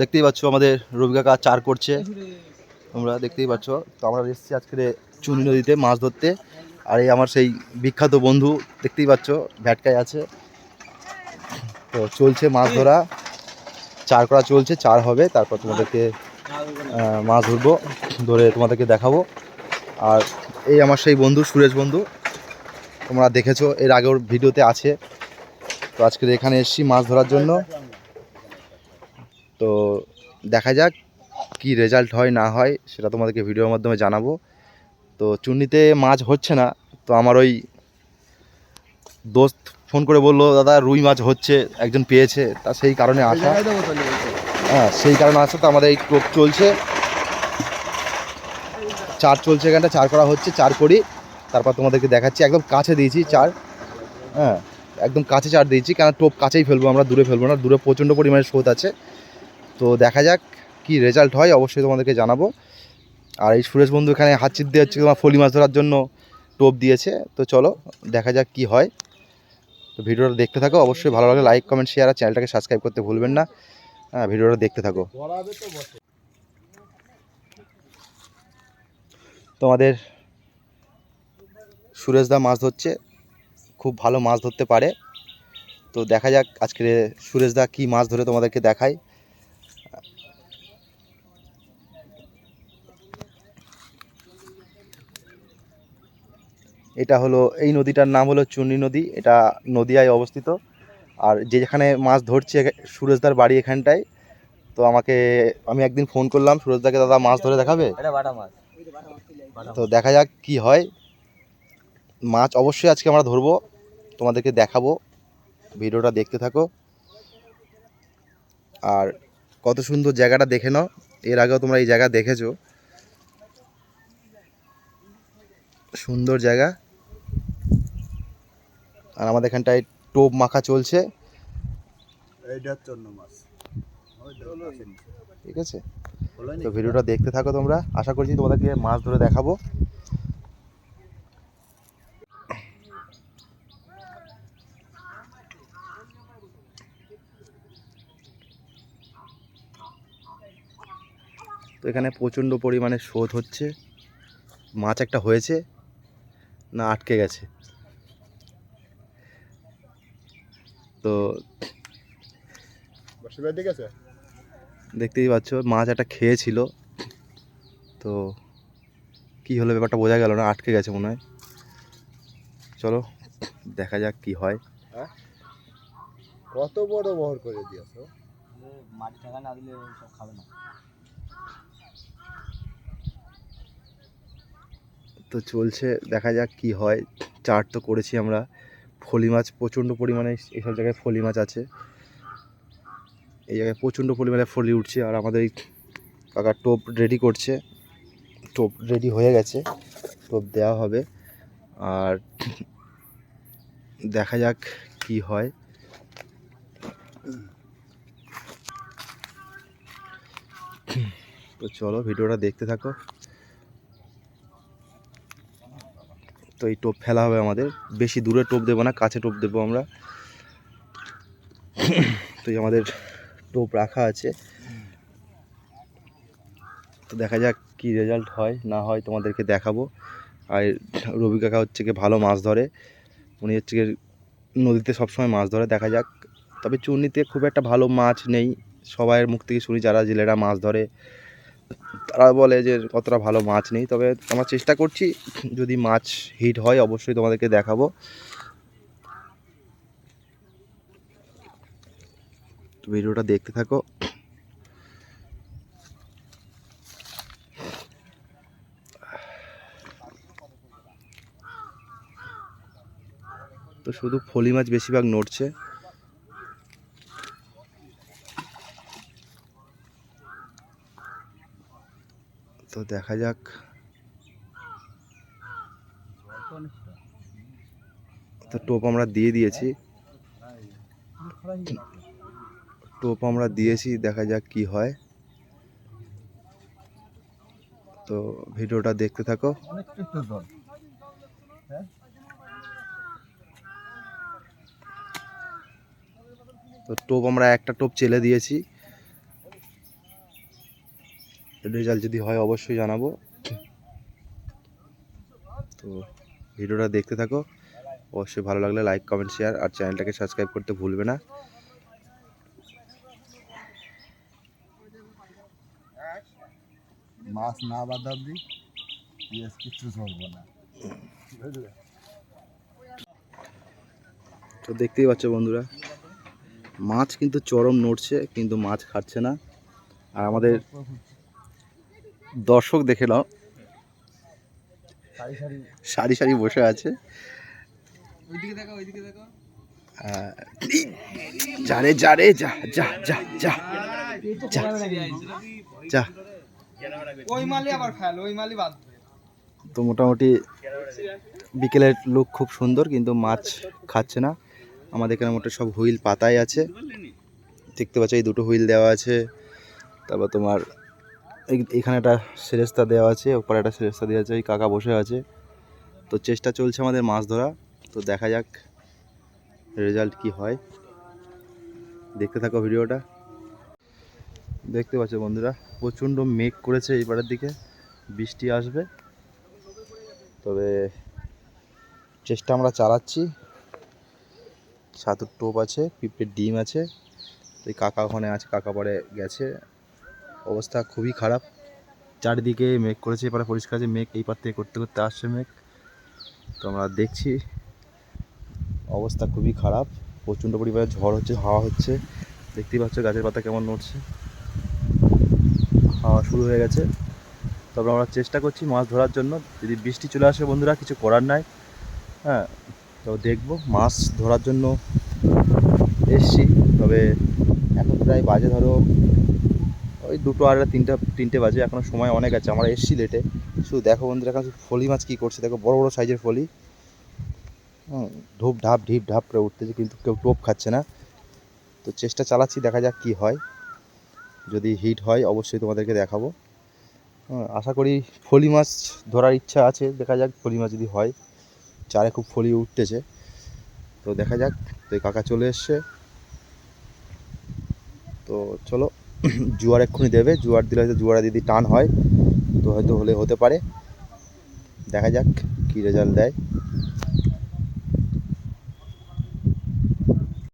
দেখতেই পাচ্ছ আমাদের রবি কাকা চার করছে। তোমরা দেখতেই পাচ্ছ। তো আমরা এসেছি আজকে চুনি নদীতে মাছ ধরতে। আর এই আমার সেই বিখ্যাত বন্ধু, দেখতেই পাচ্ছ, ভ্যাটকায় আছে। তো চলছে মাছ ধরা। চার করা চলছে, চার হবে। তারপর তোমাদেরকে মাছ ধরবো, ধরে তোমাদেরকে দেখাবো। আর এই আমার সেই বন্ধু, সুরেশ বন্ধু, তোমরা দেখেছ, এর আগের ভিডিওতে আছে। তো আজকে এখানে এসেছি মাছ ধরার জন্য। তো দেখা যাক কি রেজাল্ট হয় না হয় সেটা তোমাদেরকে ভিডিওর মাধ্যমে জানাব। তো চুন্নিতে মাছ হচ্ছে না তো আমার ওই দোস্ত ফোন করে বলল দাদা রুই মাছ হচ্ছে একজন পেয়েছে তা সেই কারণে আসা। হ্যাঁ সেই কারণে আসা তো আমাদের এই টোপ চলছে। চার চলছে এখানটা চার করা হচ্ছে চার করি। তারপর তোমাদেরকে দেখাচ্ছি একদম কাছে দিয়েছি চার। হ্যাঁ একদম কাছে চার দিয়েছি কেন টোপ কাছেই ফেলব আমরা দূরে ফেলব না দূরে প্রচণ্ড পরিমাণে স্রোত আছে। তো দেখা যাক কি রেজাল্ট হয়, অবশ্যই তোমাদেরকে জানাব। আর এই সুরেশ বন্ধু এখানে হাত চিপ দিয়ে হচ্ছে তোমার ফলি মাছ ধরার জন্য টোপ দিয়েছে। তো চলো, দেখা যাক কি হয়। তো ভিডিওটা দেখতে থাকো, অবশ্যই ভালো লাগে লাইক কমেন্ট শেয়ার আর চ্যানেলটাকে সাবস্ক্রাইব করতে ভুলবেন না। হ্যাঁ ভিডিওটা দেখতে থাকো। তোমাদের সুরেশদা মাছ ধরছে, খুব ভালো মাছ ধরতে পারে। তো দেখা যাক আজকে সুরেশদা কি মাছ ধরে তোমাদেরকে দেখায়। এটা হলো এই নদীটার নাম হলো চুন্নি নদী এটা নদিয়ায় অবস্থিত। আর যে যেখানে মাছ ধরছে সুরেশদার বাড়ি এখানটায় তো আমাকে আমি একদিন ফোন করলাম সুরেশদাকে দাদা মাছ ধরে দেখাবে? তো দেখা যাক কি হয়। মাছ অবশ্যই আজকে আমরা ধরবো তোমাদেরকে দেখাবো ভিডিওটা দেখতে থাকো। আর কত সুন্দর জায়গাটা দেখে নাও এর আগেও তোমরা এই জায়গা দেখেছ। সুন্দর জায়গা। আর আমাদের এখানটায় টোপ মাখা চলছে। ঠিক আছে? তো ভিডিওটা দেখতে থাকো তোমরা। আশা করছি তোমাদেরকে মাছ ধরে দেখাবো। তো এখানে প্রচণ্ড পরিমাণে শোধ হচ্ছে। মাছ একটা হয়েছে না আটকে গেছে। তো ঠিক আছে দেখতেই পাচ্ছ মাছ একটা খেয়েছিল। তো কি হলো ব্যাপারটা বোঝা গেল না আটকে গেছে মনে হয়। চলো দেখা যাক কি হয়। কত বড় বহর করে দিয়েছ? মাটি থাকা না দিলে সব খাবে না। তো চলছে দেখা যাক কি হয়। চার তো করেছি আমরা। ফলি মাছ প্রচণ্ড পরিমাণে এসব জায়গায় ফলি মাছ আছে। এই জায়গায় প্রচণ্ড পরিমাণে ফলি উঠছে আর আমাদের এই কাকা টোপ রেডি করছে। টোপ রেডি হয়ে গেছে। টোপ দেওয়া হবে। আর দেখা যাক কি হয়। তো চলো, ভিডিওটা দেখতে থাকো। তো এই টোপ ফেলা হবে আমাদের। বেশি দূরে টোপ দেবো না, কাছে টোপ দেবো আমরা। তো এই আমাদের টোপ রাখা আছে। তো দেখা যাক কি রেজাল্ট হয়, না হয় তোমাদেরকে দেখাবো। আর রবি কাকা হচ্ছে গিয়ে ভালো মাছ ধরে। উনি হচ্ছে গিয়ে নদীতে সবসময় মাছ ধরে, দেখা যাক। তবে চুন্নিতে খুব একটা ভালো মাছ নেই। সবাইয়ের মুখ থেকে শুনি যারা জেলেরা মাছ ধরে। তারা বলে যে কতটা ভালো মাছ নেই, তবে আমরা চেষ্টা করছি যদি মাছ হিট হয় অবশ্যই তোমাদেরকে দেখাবো। ভিডিওটা দেখতে থাকো। তো শুধু ফলি মাছ বেশিরভাগ নড়ছে। দেখা যাক। তো টোপ আমরা দিয়ে দিয়েছি। টোপ আমরা দিয়েছি, দেখা যাক কি হয়। তো ভিডিওটা দেখতে থাকো। তো টোপ আমরা একটা টোপ চেলে দিয়েছি। রেজাল্ট যদি হয় অবশ্যই জানাব। তো ভিডিওটা দেখতে থাকো। অবশ্যই ভালো লাগলে লাইক কমেন্ট শেয়ার আর চ্যানেলটাকে সাবস্ক্রাইব করতে ভুলবে না। মাছ না বাদ অব্দি পিএস কিচ্ছু চলবো না। তো দেখতেই পাচ্ছ বন্ধুরা মাছ কিন্তু চরম নড়ছে কিন্তু মাছ খাচ্ছে না। আর আমাদের দর্শক দেখে নাও। সারি সারি। বসে আছে। যারে যারে যা তো মোটামুটি বিকেলের লুক খুব সুন্দর কিন্তু মাছ খাচ্ছে না। আমাদের এখানে মোটামুটি সব হুইল পাতায় আছে। দেখতে পাচ্ছ এই দুটো হুইল দেওয়া আছে। তারপর তোমার এখানে একটা সেরেস্তা দেওয়া আছে, ওপরে একটা সেরেস্তা দেওয়া আছে এই কাকা বসে আছে। তো চেষ্টা চলছে আমাদের মাছ ধরা, তো দেখা যাক রেজাল্ট কি হয়। দেখতে থাকো ভিডিওটা। দেখতে পাচ্ছ বন্ধুরা, প্রচণ্ড মেঘ করেছে এই পাড়ের দিকে, বৃষ্টি আসবে। তবে চেষ্টা আমরা চালাচ্ছি। সাতুর টোপ আছে, পিঁপড়ের ডিম আছে, তো কাকা ওখানে আছে, কাকা পরে গেছে। অবস্থা খুবই খারাপ। চারিদিকে মেঘ করেছে, এপারে পরিষ্কার আছে মেঘ, এই পার থেকে করতে করতে আসছে মেঘ। তো আমরা দেখছি, অবস্থা খুবই খারাপ। প্রচণ্ড পরিমাণে ঝড় হচ্ছে, হাওয়া হচ্ছে। দেখতেই পাচ্ছ গাছের পাতা কেমন নড়ছে। হাওয়া শুরু হয়ে গেছে। তবে আমরা চেষ্টা করছি মাছ ধরার জন্য। যদি বৃষ্টি চলে আসে বন্ধুরা, কিছু করার নাই। হ্যাঁ তো দেখব। মাছ ধরার জন্য এসছি। তবে এখন প্রায় বাজে ধরো ওই দুটো আর তিনটা, তিনটে বাজে এখনও সময় অনেক আছে, আমরা এসছি লেটে শুধু দেখো বন্ধুরা, এখন ফলি মাছ কী করছে, দেখো বড় বড় সাইজের ফলি। হুম ঢুপ, ঢাপ ঢিপ করে উঠতেছে, কিন্তু কেউ টোপ খাচ্ছে না। তো চেষ্টা চালাচ্ছি, দেখা যাক কী হয়। যদি হিট হয়, অবশ্যই তোমাদেরকে দেখাবো। আশা করি ফলি মাছ ধরার ইচ্ছা আছে, দেখা যাক ফলি মাছ যদি হয়। চারে খুব ফলি উঠতেছে। তো দেখা যাক, তো কাকা চলে এসছে। তো চলো। জুয়ার এক্ষুনি দেবে, জুয়ার দিলে হয়তো জুয়ারে যদি টান হয়, তো হয়তো হলে হতে পারে। দেখা যাক কী রেজাল্ট দেয়।